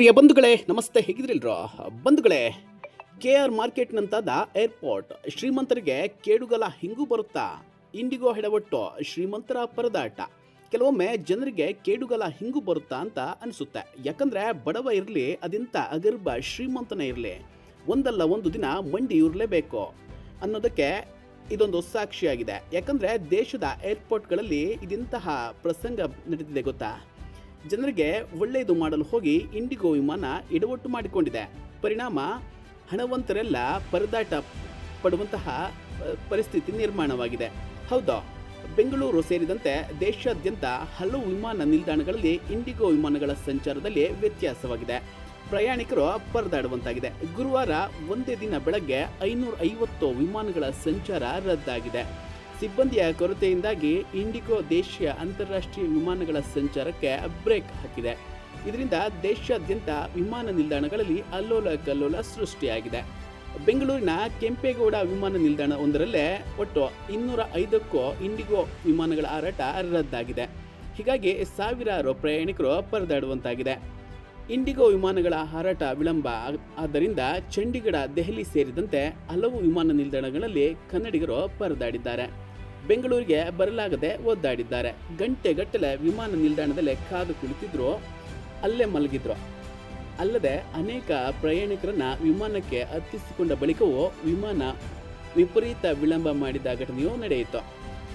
ಪ್ರಿಯ ಬಂಧುಗಳೇ, ನಮಸ್ತೆ. ಹೇಗಿದ್ರಿಲ್ರೋ ಬಂಧುಗಳೇ, ಕೆ ಆರ್ ಮಾರ್ಕೆಟ್ನಂತಾದ ಏರ್ಪೋರ್ಟ್ ಶ್ರೀಮಂತರಿಗೆ ಕೇಡುಗಲ ಹಿಂಗೂ ಬರುತ್ತಾ? ಇಂಡಿಗೋ ಹೆಡವಟ್ಟು ಶ್ರೀಮಂತರ ಪರದಾಟ. ಕೆಲವೊಮ್ಮೆ ಜನರಿಗೆ ಕೇಡುಗಲ ಹಿಂಗೂ ಬರುತ್ತಾ ಅಂತ ಅನಿಸುತ್ತೆ. ಯಾಕಂದರೆ ಬಡವ ಇರಲಿ ಅದಿಂತ ಅಗರ್ಭ ಶ್ರೀಮಂತನೇ ಇರಲಿ. ಒಂದಲ್ಲ ಒಂದು ದಿನ ಮಂಡಿ ಇರಲೇಬೇಕು ಅನ್ನೋದಕ್ಕೆ ಇದೊಂದು ಸಾಕ್ಷಿಯಾಗಿದೆ. ಯಾಕಂದರೆ ದೇಶದ ಏರ್ಪೋರ್ಟ್ಗಳಲ್ಲಿ ಇದಿಂತಹ ಪ್ರಸಂಗ ನಡೆದಿದೆ ಗೊತ್ತಾ? ಜನರಿಗೆ ಒಳ್ಳೆಯದು ಮಾಡಲು ಹೋಗಿ ಇಂಡಿಗೋ ವಿಮಾನ ಎಡವಟ್ಟು ಮಾಡಿಕೊಂಡಿದೆ. ಪರಿಣಾಮ ಹಣವಂತರೆಲ್ಲ ಪರದಾಟ ಪಡುವಂತಹ ಪರಿಸ್ಥಿತಿ ನಿರ್ಮಾಣವಾಗಿದೆ. ಹೌದು? ಬೆಂಗಳೂರು ಸೇರಿದಂತೆ ದೇಶಾದ್ಯಂತ ಹಲವು ವಿಮಾನ ನಿಲ್ದಾಣಗಳಲ್ಲಿ ಇಂಡಿಗೋ ವಿಮಾನಗಳ ಸಂಚಾರದಲ್ಲಿ ವ್ಯತ್ಯಾಸವಾಗಿದೆ. ಪ್ರಯಾಣಿಕರು ಪರದಾಡುವಂತಾಗಿದೆ. ಗುರುವಾರ ಒಂದೇ ದಿನ ಬೆಳಗ್ಗೆ ಐನೂರ ಐವತ್ತು ವಿಮಾನಗಳ ಸಂಚಾರ ರದ್ದಾಗಿದೆ. ಸಿಬ್ಬಂದಿಯ ಕೊರತೆಯಿಂದಾಗಿ ಇಂಡಿಗೋ ದೇಶೀಯ ಅಂತಾರಾಷ್ಟ್ರೀಯ ವಿಮಾನಗಳ ಸಂಚಾರಕ್ಕೆ ಬ್ರೇಕ್ ಹಾಕಿದೆ. ಇದರಿಂದ ದೇಶಾದ್ಯಂತ ವಿಮಾನ ನಿಲ್ದಾಣಗಳಲ್ಲಿ ಅಲ್ಲೋಲ ಕಲ್ಲೋಲ ಸೃಷ್ಟಿಯಾಗಿದೆ. ಬೆಂಗಳೂರಿನ ಕೆಂಪೇಗೌಡ ವಿಮಾನ ನಿಲ್ದಾಣ ಒಂದರಲ್ಲೇ ಒಟ್ಟು ಇನ್ನೂರ ಐದಕ್ಕೂ ಇಂಡಿಗೋ ವಿಮಾನಗಳ ಹಾರಾಟ ರದ್ದಾಗಿದೆ. ಹೀಗಾಗಿ ಸಾವಿರಾರು ಪ್ರಯಾಣಿಕರು ಪರದಾಡುವಂತಾಗಿದೆ. ಇಂಡಿಗೋ ವಿಮಾನಗಳ ಹಾರಾಟ ವಿಳಂಬ ಆದ್ದರಿಂದ ಚಂಡೀಗಢ ದೆಹಲಿ ಸೇರಿದಂತೆ ಹಲವು ವಿಮಾನ ನಿಲ್ದಾಣಗಳಲ್ಲಿ ಕನ್ನಡಿಗರು ಪರದಾಡಿದ್ದಾರೆ. ಬೆಂಗಳೂರಿಗೆ ಬರಲಾಗದೆ ಒದ್ದಾಡಿದ್ದಾರೆ. ಗಂಟೆಗಟ್ಟಲೆ ವಿಮಾನ ನಿಲ್ದಾಣದಲ್ಲೇ ಕಾದು ಕುಳಿತಿದ್ರು, ಅಲ್ಲೇ ಮಲಗಿದ್ರು. ಅಲ್ಲದೆ ಅನೇಕ ಪ್ರಯಾಣಿಕರನ್ನ ವಿಮಾನಕ್ಕೆ ಹತ್ತಿಸಿಕೊಂಡ ಬಳಿಕವೂ ವಿಮಾನ ವಿಪರೀತ ವಿಳಂಬ ಮಾಡಿದ ಘಟನೆಯೂ ನಡೆಯಿತು.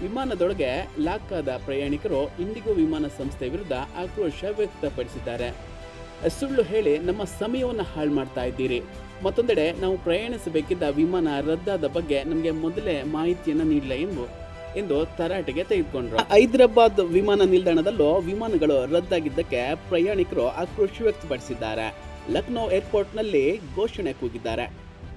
ವಿಮಾನದೊಳಗೆ ಲಾಕ್ ಆದ ಪ್ರಯಾಣಿಕರು ಇಂಡಿಗೋ ವಿಮಾನ ಸಂಸ್ಥೆ ವಿರುದ್ಧ ಆಕ್ರೋಶ ವ್ಯಕ್ತಪಡಿಸಿದ್ದಾರೆ. ಸುಳ್ಳು ಹೇಳಿ ನಮ್ಮ ಸಮಯವನ್ನು ಹಾಳು ಮಾಡ್ತಾ ಇದ್ದೀರಿ. ಮತ್ತೊಂದೆಡೆ ನಾವು ಪ್ರಯಾಣಿಸಬೇಕಿದ್ದ ವಿಮಾನ ರದ್ದಾದ ಬಗ್ಗೆ ನಮಗೆ ಮೊದಲೇ ಮಾಹಿತಿಯನ್ನು ನೀಡಿಲ್ಲ ಎಂದು ಎಂದು ತರಾಟೆಗೆ ತೆಗೆದುಕೊಂಡ್ರು. ಹೈದರಾಬಾದ್ ವಿಮಾನ ನಿಲ್ದಾಣದಲ್ಲೂ ವಿಮಾನಗಳು ರದ್ದಾಗಿದ್ದಕ್ಕೆ ಪ್ರಯಾಣಿಕರು ಆಕ್ರೋಶ ವ್ಯಕ್ತಪಡಿಸಿದ್ದಾರೆ. ಲಕ್ನೋ ಏರ್ಪೋರ್ಟ್ನಲ್ಲಿ ಘೋಷಣೆ ಕೂಗಿದ್ದಾರೆ.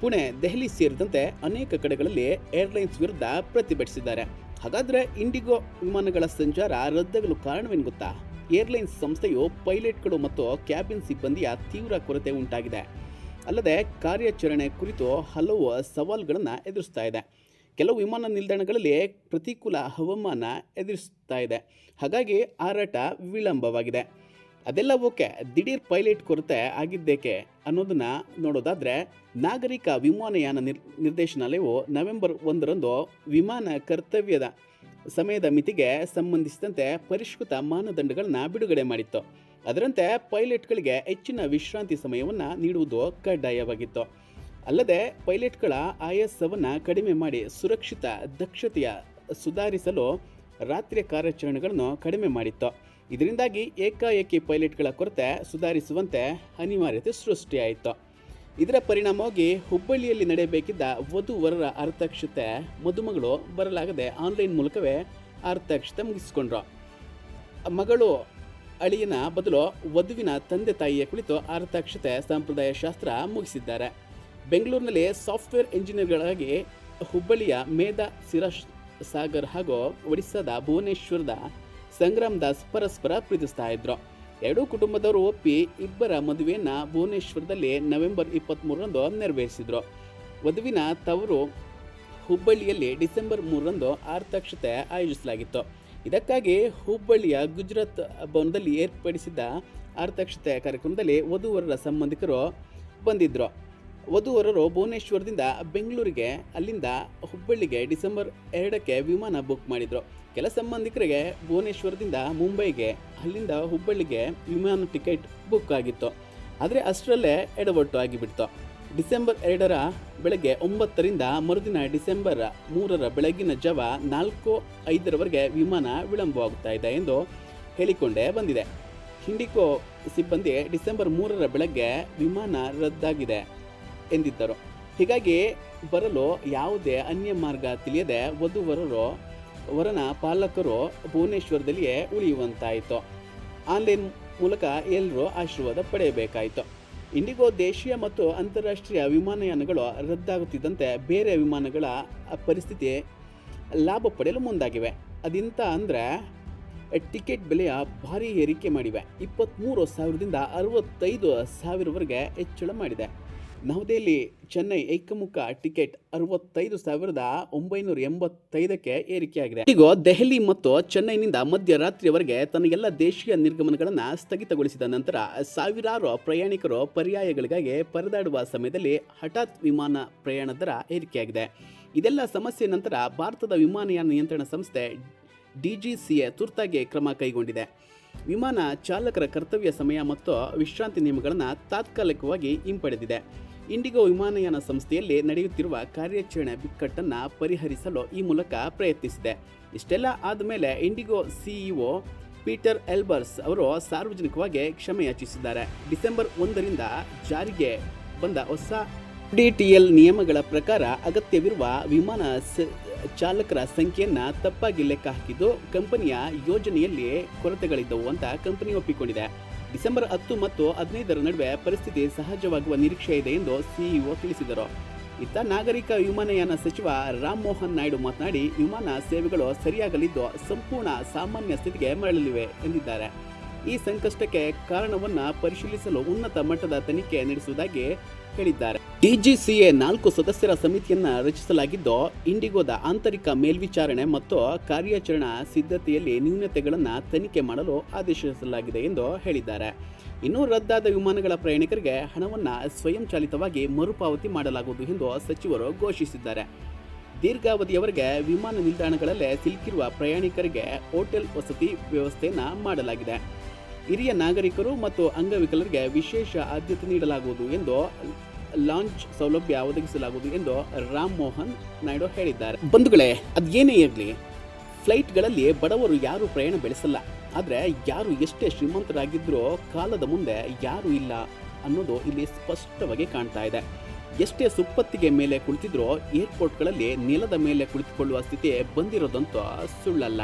ಪುಣೆ, ದೆಹಲಿ ಸೇರಿದಂತೆ ಅನೇಕ ಕಡೆಗಳಲ್ಲಿ ಏರ್ಲೈನ್ಸ್ ವಿರುದ್ಧ ಪ್ರತಿಭಟಿಸಿದ್ದಾರೆ. ಹಾಗಾದ್ರೆ ಇಂಡಿಗೋ ವಿಮಾನಗಳ ಸಂಚಾರ ರದ್ದಾಗಲು ಕಾರಣವೇನು ಗೊತ್ತಾ? ಏರ್ಲೈನ್ಸ್ ಸಂಸ್ಥೆಯು ಪೈಲಟ್ಗಳು ಮತ್ತು ಕ್ಯಾಬಿನ್ ಸಿಬ್ಬಂದಿಯ ತೀವ್ರ ಕೊರತೆ ಉಂಟಾಗಿದೆ. ಅಲ್ಲದೆ ಕಾರ್ಯಾಚರಣೆ ಕುರಿತು ಹಲವು ಸವಾಲುಗಳನ್ನು ಎದುರಿಸ್ತಾ ಇದೆ. ಕೆಲವು ವಿಮಾನ ನಿಲ್ದಾಣಗಳಲ್ಲಿ ಪ್ರತಿಕೂಲ ಹವಾಮಾನ ಎದುರಿಸ್ತಾ ಇದೆ. ಹಾಗಾಗಿ ಹಾರಾಟ ವಿಳಂಬವಾಗಿದೆ. ಅದೆಲ್ಲ ಓಕೆ, ದಿಢೀರ್ ಪೈಲಟ್ ಕೊರತೆ ಆಗಿದ್ದೇಕೆ ಅನ್ನೋದನ್ನು ನೋಡೋದಾದರೆ, ನಾಗರಿಕ ವಿಮಾನಯಾನ ನಿರ್, ನಿರ್ದೇಶನಾಲಯವು ನವೆಂಬರ್ ಒಂದರಂದು ವಿಮಾನ ಕರ್ತವ್ಯದ ಸಮಯದ ಮಿತಿಗೆ ಸಂಬಂಧಿಸಿದಂತೆ ಪರಿಷ್ಕೃತ ಮಾನದಂಡಗಳನ್ನು ಬಿಡುಗಡೆ ಮಾಡಿತ್ತು. ಅದರಂತೆ ಪೈಲಟ್ಗಳಿಗೆ ಹೆಚ್ಚಿನ ವಿಶ್ರಾಂತಿ ಸಮಯವನ್ನು ನೀಡುವುದು ಕಡ್ಡಾಯವಾಗಿತ್ತು. ಅಲ್ಲದೆ ಪೈಲಟ್ಗಳ ಆಯಾಸವನ್ನು ಕಡಿಮೆ ಮಾಡಿ ಸುರಕ್ಷಿತ ದಕ್ಷತೆಯ ಸುಧಾರಿಸಲು ರಾತ್ರಿಯ ಕಾರ್ಯಾಚರಣೆಗಳನ್ನು ಕಡಿಮೆ ಮಾಡಿತ್ತು. ಇದರಿಂದಾಗಿ ಏಕಾಏಕಿ ಪೈಲಟ್ಗಳ ಕೊರತೆ ಸುಧಾರಿಸುವಂತೆ ಅನಿವಾರ್ಯತೆ ಸೃಷ್ಟಿಯಾಯಿತು. ಇದರ ಪರಿಣಾಮವಾಗಿ ಹುಬ್ಬಳ್ಳಿಯಲ್ಲಿ ನಡೆಯಬೇಕಿದ್ದ ವಧುವರರ ಅರ್ಥಕ್ಷತೆ ಮದುಮಗಳು ಬರಲಾಗದೆ ಆನ್ಲೈನ್ ಮೂಲಕವೇ ಅರ್ಥಕ್ಷತೆ ಮುಗಿಸಿಕೊಂಡ್ರು. ಮಗಳು ಅಳಿಯನ ಬದಲು ವಧುವಿನ ತಂದೆ ತಾಯಿಯ ಕುಳಿತು ಅರ್ಥಕ್ಷತೆ ಸಂಪ್ರದಾಯ ಶಾಸ್ತ್ರ ಮುಗಿಸಿದ್ದಾರೆ. ಬೆಂಗಳೂರಿನಲ್ಲಿ ಸಾಫ್ಟ್ವೇರ್ ಇಂಜಿನಿಯರ್ಗಳಾಗಿ ಹುಬ್ಬಳ್ಳಿಯ ಮೇಧಾ ಸಿರಾಶ್ ಸಾಗರ್ ಹಾಗೂ ಒಡಿಸ್ಸಾದ ಭುವನೇಶ್ವರದ ಸಂಗ್ರಾಮ್ ದಾಸ್ ಪರಸ್ಪರ ಪ್ರೀತಿಸ್ತಾ ಇದ್ರು. ಎರಡೂ ಕುಟುಂಬದವರು ಒಪ್ಪಿ ಇಬ್ಬರ ಮದುವೆಯನ್ನು ಭುವನೇಶ್ವರದಲ್ಲಿ ನವೆಂಬರ್ ಇಪ್ಪತ್ತ್ಮೂರರಂದು ನೆರವೇರಿಸಿದರು. ವಧುವಿನ ತವರು ಹುಬ್ಬಳ್ಳಿಯಲ್ಲಿ ಡಿಸೆಂಬರ್ ಮೂರರಂದು ಆರ್ಥಕ್ಷತೆ ಆಯೋಜಿಸಲಾಗಿತ್ತು. ಇದಕ್ಕಾಗಿ ಹುಬ್ಬಳ್ಳಿಯ ಗುಜರಾತ್ ಭವನದಲ್ಲಿ ಏರ್ಪಡಿಸಿದ್ದ ಆರ್ಥಕ್ಷತೆ ಕಾರ್ಯಕ್ರಮದಲ್ಲಿ ವಧುವರರ ಸಂಬಂಧಿಕರು ಬಂದಿದ್ದರು ವಧುವರರು ಭುವನೇಶ್ವರದಿಂದ ಬೆಂಗಳೂರಿಗೆ, ಅಲ್ಲಿಂದ ಹುಬ್ಬಳ್ಳಿಗೆ ಡಿಸೆಂಬರ್ ಎರಡಕ್ಕೆ ವಿಮಾನ ಬುಕ್ ಮಾಡಿದರು. ಕೆಲ ಸಂಬಂಧಿಕರಿಗೆ ಭುವನೇಶ್ವರದಿಂದ ಮುಂಬೈಗೆ, ಅಲ್ಲಿಂದ ಹುಬ್ಬಳ್ಳಿಗೆ ವಿಮಾನ ಟಿಕೆಟ್ ಬುಕ್ ಆಗಿತ್ತು. ಆದರೆ ಅಷ್ಟರಲ್ಲೇ ಎಡವಟ್ಟು ಆಗಿಬಿಡ್ತು. ಡಿಸೆಂಬರ್ ಎರಡರ ಬೆಳಗ್ಗೆ ಒಂಬತ್ತರಿಂದ ಮರುದಿನ ಡಿಸೆಂಬರ್ ಮೂರರ ಬೆಳಗಿನ ಜಾವ ನಾಲ್ಕು ಐದರವರೆಗೆ ವಿಮಾನ ವಿಳಂಬವಾಗುತ್ತಾ ಇದೆ ಎಂದು ಹೇಳಿಕೊಂಡೇ ಬಂದಿದೆ. ಹಿಂಡಿಕೋ ಸಿಬ್ಬಂದಿ ಡಿಸೆಂಬರ್ ಮೂರರ ಬೆಳಗ್ಗೆ ವಿಮಾನ ರದ್ದಾಗಿದೆ. ಎಂದಿದ್ದರು. ಹೀಗಾಗಿ ಬರಲು ಯಾವುದೇ ಅನ್ಯ ಮಾರ್ಗ ತಿಳಿಯದೆ ವಧುವರರು, ವರನ ಪಾಲಕರು ಭುವನೇಶ್ವರದಲ್ಲಿಯೇ ಉಳಿಯುವಂತಾಯಿತು. ಆನ್ಲೈನ್ ಮೂಲಕ ಎಲ್ಲರೂ ಆಶೀರ್ವಾದ ಪಡೆಯಬೇಕಾಯಿತು. ಇಂಡಿಗೋ ದೇಶೀಯ ಮತ್ತು ಅಂತಾರಾಷ್ಟ್ರೀಯ ವಿಮಾನಯಾನಗಳು ರದ್ದಾಗುತ್ತಿದ್ದಂತೆ ಬೇರೆ ವಿಮಾನಗಳ ಪರಿಸ್ಥಿತಿ ಲಾಭ ಪಡೆಯಲು ಮುಂದಾಗಿವೆ. ಅದಿಂತ ಅಂದರೆ ಟಿಕೆಟ್ ಬೆಲೆಯ ಭಾರಿ ಏರಿಕೆ ಮಾಡಿವೆ. ಇಪ್ಪತ್ತ್ಮೂರು ಸಾವಿರದಿಂದ ಅರವತ್ತೈದು ಸಾವಿರವರೆಗೆ ಹೆಚ್ಚಳ ಮಾಡಿದೆ. ನವದೆಹಲಿ ಚೆನ್ನೈ ಏಕಮುಖ ಟಿಕೆಟ್ ಅರವತ್ತೈದು ಸಾವಿರದ ಒಂಬೈನೂರ ಎಂಬತ್ತೈದಕ್ಕೆ ಏರಿಕೆಯಾಗಿದೆ. ಈಗ ದೆಹಲಿ ಮತ್ತು ಚೆನ್ನೈನಿಂದ ಮಧ್ಯರಾತ್ರಿಯವರೆಗೆ ತನ್ನ ಎಲ್ಲ ದೇಶೀಯ ನಿರ್ಗಮನಗಳನ್ನು ಸ್ಥಗಿತಗೊಳಿಸಿದ ನಂತರ ಸಾವಿರಾರು ಪ್ರಯಾಣಿಕರು ಪರ್ಯಾಯಗಳಿಗಾಗಿ ಪರದಾಡುವ ಸಮಯದಲ್ಲಿ ಹಠಾತ್ ವಿಮಾನ ಪ್ರಯಾಣ ದರ ಏರಿಕೆಯಾಗಿದೆ. ಇದೆಲ್ಲ ಸಮಸ್ಯೆ ನಂತರ ಭಾರತದ ವಿಮಾನಯಾನ ನಿಯಂತ್ರಣ ಸಂಸ್ಥೆ ಡಿಜಿಸಿಎ ತುರ್ತಾಗಿ ಕ್ರಮ ಕೈಗೊಂಡಿದೆ. ವಿಮಾನ ಚಾಲಕರ ಕರ್ತವ್ಯ ಸಮಯ ಮತ್ತು ವಿಶ್ರಾಂತಿ ನಿಯಮಗಳನ್ನು ತಾತ್ಕಾಲಿಕವಾಗಿ ಹಿಂಪಡೆದಿದೆ. ಇಂಡಿಗೋ ವಿಮಾನಯಾನ ಸಂಸ್ಥೆಯಲ್ಲಿ ನಡೆಯುತ್ತಿರುವ ಕಾರ್ಯಾಚರಣೆ ಬಿಕ್ಕಟ್ಟನ್ನು ಪರಿಹರಿಸಲು ಈ ಮೂಲಕ ಪ್ರಯತ್ನಿಸಿದೆ. ಇಷ್ಟೆಲ್ಲ ಆದಮೇಲೆ ಇಂಡಿಗೋ ಸಿಇಒ ಪೀಟರ್ ಎಲ್ಬರ್ಸ್ ಅವರು ಸಾರ್ವಜನಿಕವಾಗಿ ಕ್ಷಮೆ ಯಾಚಿಸಿದ್ದಾರೆ. ಡಿಸೆಂಬರ್ ಒಂದರಿಂದ ಜಾರಿಗೆ ಬಂದ ಹೊಸ ಡಿಟಿಎಲ್ ನಿಯಮಗಳ ಪ್ರಕಾರ ಅಗತ್ಯವಿರುವ ವಿಮಾನ ಚಾಲಕರ ಸಂಖ್ಯೆಯನ್ನು ತಪ್ಪಾಗಿ ಲೆಕ್ಕ ಹಾಕಿದ್ದು ಕಂಪನಿಯ ಯೋಜನೆಯಲ್ಲಿ ಕೊರತೆಗಳಿದ್ದವು ಅಂತ ಕಂಪನಿ ಒಪ್ಪಿಕೊಂಡಿದೆ. ಡಿಸೆಂಬರ್ ಹತ್ತು ಮತ್ತು ಹದಿನೈದರ ನಡುವೆ ಪರಿಸ್ಥಿತಿ ಸಹಜವಾಗುವ ನಿರೀಕ್ಷೆ ಇದೆ ಎಂದು ಸಿಇಒ ತಿಳಿಸಿದರು. ಇತ್ತ ನಾಗರಿಕ ವಿಮಾನಯಾನ ಸಚಿವ ರಾಮ್ ಮೋಹನ್ ನಾಯ್ಡು ಮಾತನಾಡಿ, ವಿಮಾನ ಸೇವೆಗಳು ಸರಿಯಾಗಲಿದ್ದು ಸಂಪೂರ್ಣ ಸಾಮಾನ್ಯ ಸ್ಥಿತಿಗೆ ಮರಳಲಿವೆ ಎಂದಿದ್ದಾರೆ. ಈ ಸಂಕಷ್ಟಕ್ಕೆ ಕಾರಣವನ್ನು ಪರಿಶೀಲಿಸಲು ಉನ್ನತ ಮಟ್ಟದ ತನಿಖೆ ನಡೆಸುವುದಾಗಿ ಹೇಳಿದ್ದಾರೆ. ಡಿಜಿಸಿಎ ನಾಲ್ಕು ಸದಸ್ಯರ ಸಮಿತಿಯನ್ನ ರಚಿಸಲಾಗಿದ್ದು, ಇಂಡಿಗೋದ ಆಂತರಿಕ ಮೇಲ್ವಿಚಾರಣೆ ಮತ್ತು ಕಾರ್ಯಾಚರಣಾ ಸಿದ್ಧತೆಯಲ್ಲಿ ನ್ಯೂನತೆಗಳನ್ನು ತನಿಖೆ ಮಾಡಲು ಆದೇಶಿಸಲಾಗಿದೆ ಎಂದು ಹೇಳಿದ್ದಾರೆ. ಇನ್ನು ರದ್ದಾದ ವಿಮಾನಗಳ ಪ್ರಯಾಣಿಕರಿಗೆ ಹಣವನ್ನು ಸ್ವಯಂಚಾಲಿತವಾಗಿ ಮರುಪಾವತಿ ಮಾಡಲಾಗುವುದು ಎಂದು ಸಚಿವರು ಘೋಷಿಸಿದ್ದಾರೆ. ದೀರ್ಘಾವಧಿಯವರೆಗೆ ವಿಮಾನ ನಿಲ್ದಾಣಗಳಲ್ಲೇ ಸಿಲುಕಿರುವ ಪ್ರಯಾಣಿಕರಿಗೆ ಹೋಟೆಲ್ ವಸತಿ ವ್ಯವಸ್ಥೆಯನ್ನು ಮಾಡಲಾಗಿದೆ. ಹಿರಿಯ ನಾಗರಿಕರು ಮತ್ತು ಅಂಗವಿಕಲರಿಗೆ ವಿಶೇಷ ಆದ್ಯತೆ ನೀಡಲಾಗುವುದು ಎಂದು ಲಾಂಚ್ ಸೌಲಭ್ಯ ಒದಗಿಸಲಾಗುವುದು ಎಂದು ರಾಮ್ ಮೋಹನ್ ನಾಯ್ಡು ಹೇಳಿದ್ದಾರೆ. ಬಂಧುಗಳೇ, ಅದೇನೇ ಇರಲಿ ಫ್ಲೈಟ್ಗಳಲ್ಲಿ ಬಡವರು ಯಾರು ಪ್ರಯಾಣ ಬೆಳೆಸಲ್ಲ. ಆದರೆ ಯಾರು ಎಷ್ಟೇ ಶ್ರೀಮಂತರಾಗಿದ್ದರೂ ಕಾಲದ ಮುಂದೆ ಯಾರು ಇಲ್ಲ ಅನ್ನೋದು ಇಲ್ಲಿ ಸ್ಪಷ್ಟವಾಗಿ ಕಾಣ್ತಾ ಇದೆ. ಎಷ್ಟೇ ಸುಪ್ಪತ್ತಿಗೆ ಮೇಲೆ ಕುಳಿತಿದ್ರೂ ಏರ್ಪೋರ್ಟ್ಗಳಲ್ಲಿ ನೆಲದ ಮೇಲೆ ಕುಳಿತುಕೊಳ್ಳುವ ಸ್ಥಿತಿ ಬಂದಿರೋದಂತೂ ಸುಳ್ಳಲ್ಲ.